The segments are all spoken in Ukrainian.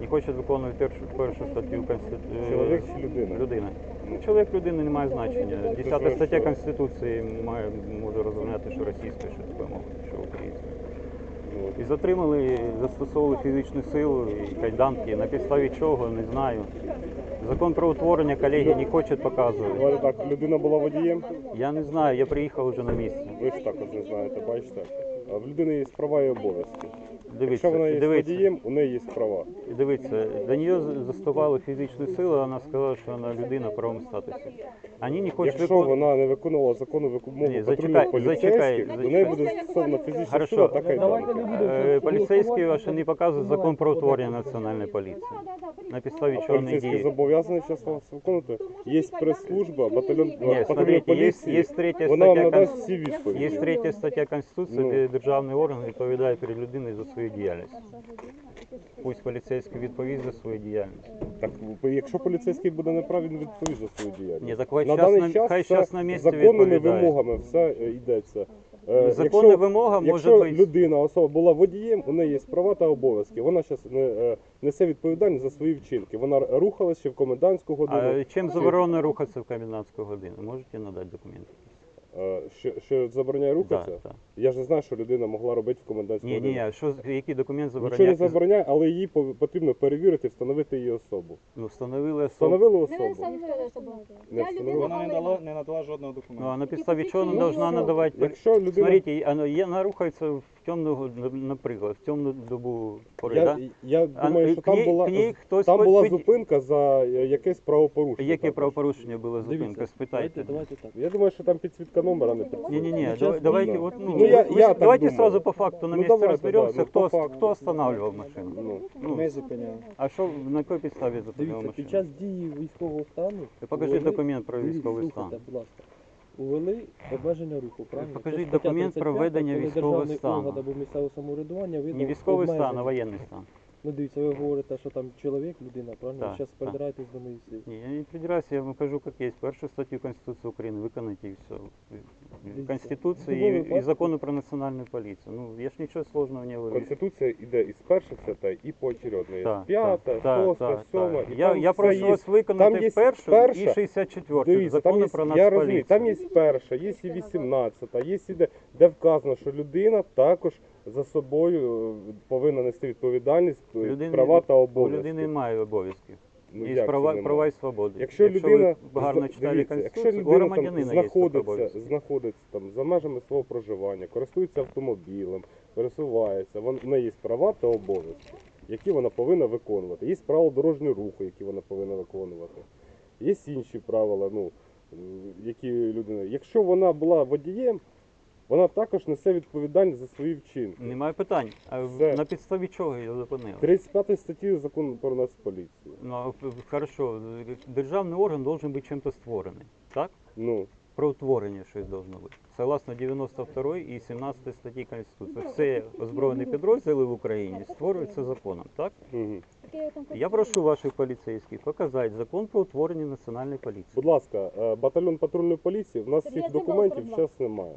не хоче виконувати першу, першу статтю Конституції. Чоловік чи людина? Людина. Ну, чоловік людини не має значення. Десята стаття? Конституції має, може розуміти, що російською, що такою мовою, що українською. Ну, І затримали, застосовували фізичну силу і кайданки. На підставі чого, не знаю. Закон про утворення колеги не хочуть показувати. Давайте так, людина була водієм, Я не знаю, я приїхав вже на місце. ви ж також не знаєте, бачите. А в людини є права і обов'язки. Якщо Дивіться, вона є дивіться, водієм, у неї є права. дивіться, до нее заступали фізичну силу, вона сказала, що вона людина в правому статусі. Вони не хочуть Якщо виконувати. вона не виконувала закону вимогу Ні, патрульних зачекай, поліцейських, до неї буде застосована фізична Хорошо. сила та кайданки. Е, Поліцейські ваші не показують закон про утворення національної поліції. На підставі чого не Поліцейський діє. зобов'язаний зараз вас виконувати. Є прес-служба, батальйон Ні, патрульної смотрите, є, поліції. є третя Вона вам стаття надасть Конс- всі відповіді. Є третя стаття Конституції, Ну. де державний орган відповідає перед людиною за свою діяльність. Пусть поліцейський відповість за свою діяльність. Так, якщо поліцейський буде неправий, він відповість за свою діяльність. Ні, так хай на щас даний на- час хай це щас на місці законними відповідає. вимогами все е, йдеться. Е, Законна якщо- вимога може Якщо бути. людина, особа була водієм, у неї є права та обов'язки. Вона зараз не, е, несе відповідальність за свої вчинки. Вона рухалася ще в комендантську годину. А чим заборонено рухатися в комендантську годину? Можете надати документи? Е, Що, що забороняє рухатися? Да, да. Я ж не знаю, що людина могла робити в комендантську Ні, годину. ні, а що який документ Нічого не забороняє? забороняє, але її пов- потрібно перевірити, встановити її особу. Ну, встановили особу. Встановили Не особу. встановили особу. Не Я встановили. людина Вона не повинна. дала, не надала жодного Ну, документу. а на підставі чого вона Ну, должна надавати? Якщо людина Смотрите, вона я- она рухается в темну, наприклад, в темну добу пори, я, да? я думаю, що ній- там була хтось там була під- зупинка за е, якесь правопорушення. Яке також. правопорушення було зупинка? Спитайте. давайте, так. Я думаю, що там підсвітка номера не підсвітка. Не-не-не, Сейчас давайте видно. вот, ну, Ну, я- вы- я так давайте думаю. сразу по факту на Ну, месте давайте, разберемся, да, ну, по факту. кто останавливал машину. Ну, Ну, Ми зупиняємо. а що, на якій підставі зупиняв Дивіться, під машину? час дії військового стану. Ввели- документ про Дивіться, військовий стан. будь ласка. Увели обмеження руху, правильно? Покажіть документ про 35, ведення коли військового стану. або місцевого самоврядування видав Не військовий стан, а обмеження. воєнний стан. Ну дивіться, ви говорите, що там чоловік, людина, правильно? Так, Ви зараз так. придираєтесь до моїх слів. Ні, я не придираюся, я вам кажу, як є. Першу статтю Конституції України виконайте і все. Дивіться, Конституції і, і закону про національну поліцію. Ну, я ж нічого сложного не говорю. Конституція йде із перших статей і поочередно. Є Так, п'ята, так, шоста, так, сьома. так. і Я, там я все прошу є. вас виконати є першу перша- і 64 Дивіться, там закону є, про я розумію, там є перша, є і 18, є і де, де вказано, що людина також за собою е, повинна нести відповідальність, е, Людини- права та У обов'язки. людини немає обов'язків. Ну, є права, права, і свободи. Якщо людина ви гарно зна- читали якщо людина знаходиться, знаходиться там за межами свого проживання, користується автомобілем, пересувається, вон- в неї є права та обов'язки, які вона повинна виконувати. Є правила дорожнього руху, які вона повинна виконувати. Є інші правила, ну, м, які людина. Якщо вона була водієм, вона також несе відповідальність за свої вчинки. Немає питань. А в- Все. на підставі чого я зупинив? 35 статті закону про нацполіцію. Ну, а, в- хорошо, державний орган должен бути чим-то створений, так? Ну, Про утворення щось должно бути. Согласно 92 і 17 статті Конституції. Все озброєні підрозділи в Україні створюються законом, так? угу. Я прошу ваших поліцейських показати закон про утворення національної поліції. Будь ласка, е, батальйон патрульної поліції, в нас Сергій, цих це документів зараз немає.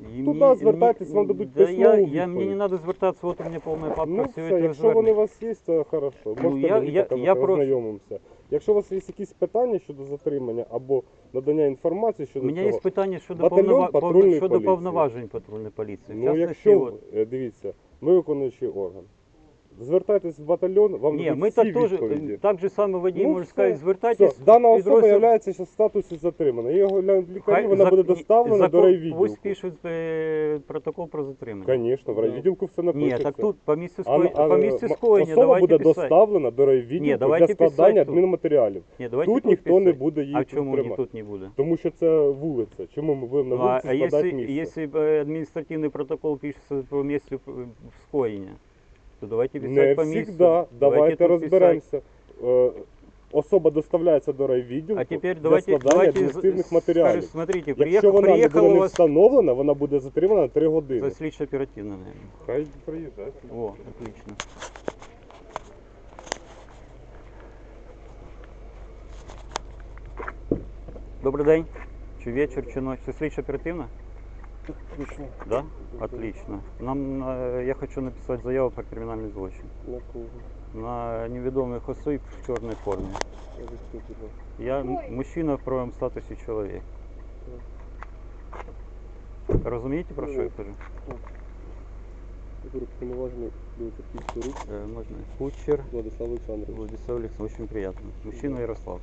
І Туди звертайтесь, вам дадуть да письмову я, я, Мені не треба звертатися, от у мене повна папка Ну всього все, цього якщо вони у звернення. вас є, то хорошо. Можете Ну, я- я- я ознайомимося. Якщо у вас є якісь питання щодо затримання або надання інформації У щодо мене цього, є питання щодо, Батальйон повнова... пов- патрульної щодо поліції. повноважень патрульної поліції. В ну частності, якщо от- е, дивіться, ми виконуючий орган. Звертайтесь в батальйон, вам Ні, дадуть ми всі так теж, відповіді. так же саме водій Ну, може сказати, Все. Дана особа підрозділ- є зараз в статусі затримана. Його глянуть лікарі, Хай вона зак- буде доставлена закон- до райвідділку. Пусть пишуть е, протокол про затримання. Звісно, в райвідділку все Ні, напишеться. так тут по місцю А, скоєння, а, по місцю м- скоєння особа давайте буде писати. доставлена до Ні, райвідділку давайте для писати складання тут. адмінматеріалів. Ні, давайте Тут ніхто не писати. буде її А чому ні, тримати. тут не буде? Тому що це вулиця. Чому ми будемо Ну, на а, вулиці а складати якщо, місце? якщо е, адміністративний протокол пишеться по місцю е, скоєння, то давайте Не по місцю. завжди. Давайте тут розберемося. Е, Особа доставляється до райвідділку А теперь для давайте, складання давайте адміністративних с- матеріалів. скажи, смотрите, Якщо приехал, вона не приехал буде не вас встановлена, вона буде затримана на 3 години. за слідчо оперативно, наверное. Хай приїжджає. О, отлично. Добрий день. Чи вечір, чи ночь? Це слідчо оперативно? Точно. Да? Отлично. Нам, е, я хочу написати заяву про кримінальний злочин. На кого? на невідомих осіб в чорній формі. Я м- мужчина в правому статусі чоловік. Розумієте, про що я кажу? Групп повноважений до Терпільського рух Е, Можна. Кучер Владислав Олександрович. Владислав Олександрович, очень приятно. Мужчина Ярослав.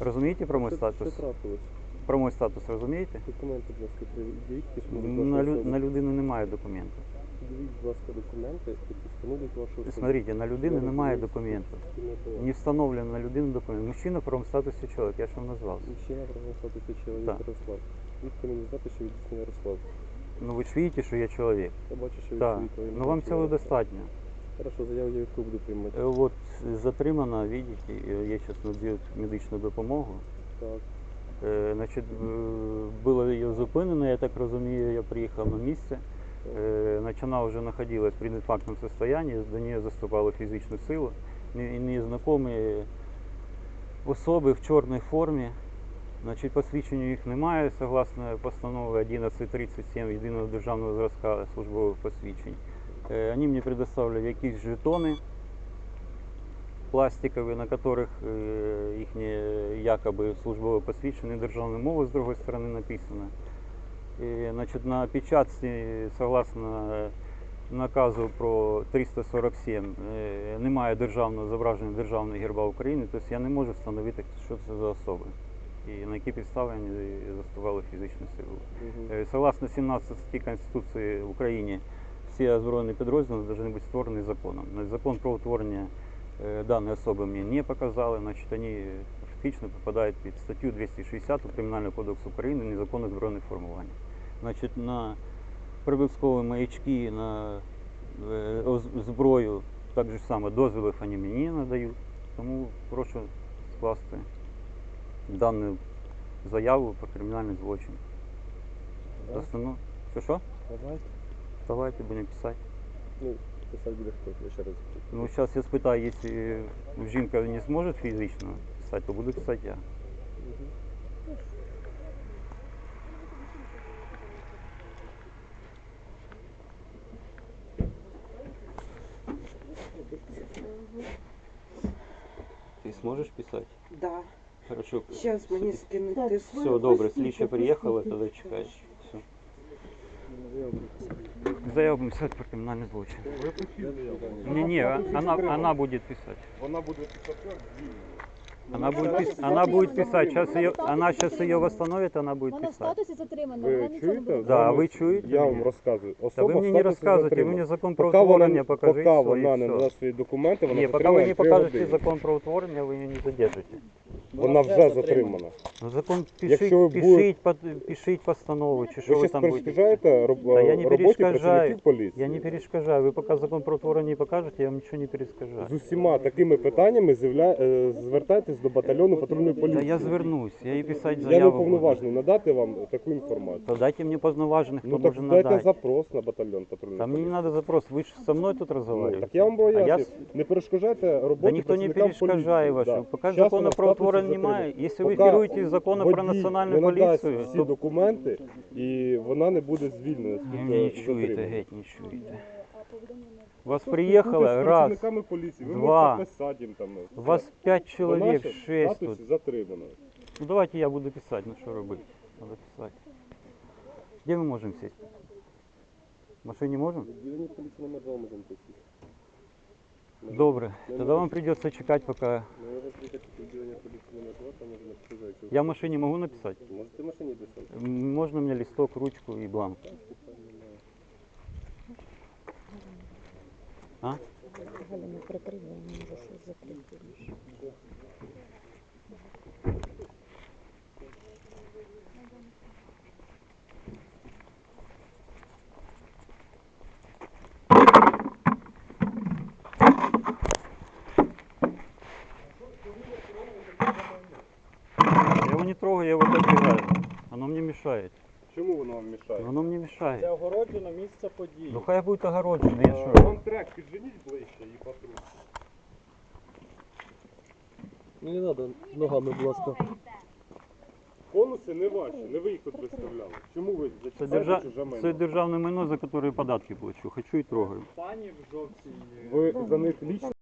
Розумієте про мій Що- статус? Що трапилось? Про мій статус розумієте? Документи, будь ласка, приведіть, які встановлюють На, вашу лю- особу. на людини немає документів. Приведіть, будь ласка, документи, які встановлюють вашу особу. Смотрите, на людини Я немає товар. Не встановлено на людину документ. Мужчина в правому статусі чоловік, я ж вам назвав. Мужчина правого статусу чоловік Так. Ярослав. Відки мені знати, що віддійсно Ярослав. Ну ви ж бачите, що я чоловік. Я бачу, що від Так. чоловіка. він Ну вам працює. цього достатньо. Хорошо, заяву я відку буду приймати. Е, От затримана, видите, е, я зараз надаю медичну допомогу. Так. Е, Значить, е, було її зупинено, я так розумію, я приїхав на місце. Е, Значить, вона вже знаходилась в прединфарктному состоянии, до неї заступали фізичну силу. Не- Незнайомі особи в чорній формі. Значить, посвідчення їх немає, согласно постанови 1137 єдиного державного зразка службових посвідчень. Е, Вони мені предоставили якісь жетони пластикові, на яких е, їхнє якоби службове посвідчення державною мовою, з другої сторони написано. І, значить, на печатці, согласно е, наказу про 347, е, немає державного зображення державного герба України, тобто я не можу встановити, що це за особи. І на які підстави вони заступали фізичну силу. Е, Согласно 17 статті Конституції України, всі озброєні підрозділи повинні бути створені законом. Закон про утворення е, даної особи мені не показали, значить вони фактично попадають під статтю 260 Кримінального кодексу України незаконне збройне формування. Значить, на прибуткові маячки, на е, зброю, так же само дозвілів вони мені не надають. Тому прошу скласти дану заяву про кримінальний злочин. Да? Основно. Що що? Давайте. Давайте будемо писати. Ну, писати буде хто, я ще раз. Ну, зараз я спитаю, якщо жінка не зможе фізично писати, то буду писати я. Мгм. Ти зможеш писати? Да. Хорошо. Сейчас мені скинуть Так, телефон. Все, добре, слідча приїхала, тоді чекаєш. Все. Заяву будемо писати про кримінальний злочин. Ні, ні, вона, вона буде писати. Вона буде писати звільнення. Она будет, пис- она будет писать. Сейчас ее, она сейчас ее восстановит, она будет Вона в писать. статусі затримана, Ви вона нічого не чуєте? буде. Да, Зараз ви чуєте Я мене? вам розказую. Да Особа вы мне в не статусі рассказывайте, вы затримана. мне закон про Поки вона, утворення поки покажите. вона не надасть свої документи, вона Ні, поки затримана ви не три покажете години. закон про утворення, ви її не задержите. Вона вже затримана. Ну, закон Якщо ви пишіть, будете- пишіть, пишіть постанову, чи що Ви ви зараз там будете. перешкоджаєте роб- Та я не роботі перешкоджаю. працівників поліції. Я не перешкажаю. Ви поки закон про утворення не покажете, я вам нічого не перескажаю. З усіма такими питаннями з'явля... е, звертайтесь до батальйону патрульної Та поліції. я звернусь, я їй писати Я не заяву буду. уповноважений надати вам таку інформацію. То дайте мені повноважених, хто Ну так дайте запрос на батальйон патрульної Та мені не поліції. треба запрос, ви ж со мною тут Ну, розмовляєте. так я вам А боюся. я Не перешкоджайте роботі Да никто не працівникам перешкажає поліції. вашу. Да. Пока Щас закону вона про затримана. немає. Якщо ви Поки керуєтесь законом про водій національну не надасть поліцію, всі то документи, і вона не буде звільнена. з під, не е, чуєте, затримання. геть не чуєте. Вас приїхало спілкуйтесь з раз, працівниками поліції, ви два. можете писати їм там. у вас п'ять Вона ще в шесть статусі тут. затримана. Ну давайте я буду писати, ну що робити? Надо писати. Де ми можемо сісти? В машині можемо? Відділення поліції номер 2 можемо посісти. Добре. Тоді вам придеться чекати, поки... Ми можемо приїхати в відділення поліції номер 2, там можемо написати, якщо Я в машині можу написати? Можете в машині писати? М, Можна мені листок, ручку і бланк? А? Галя не прикрила, я не можу щось закрити. Я его не трогаю, я его отодвигаю. Оно мне мешает. Чому воно вам мішає? Воно мне мешает. Це огороджено місце події. Ну хай будет огороджений, я что? Вам трек підженіть ближче і патруль. Ну не треба ногами, будь ласка. Конуси не ваші, не ви їх тут виставляли. Чому ви Це, зачіпаєте держа... майно? це державне майно, за яке податки плачу. Хочу і трогаю. Ви за них лічно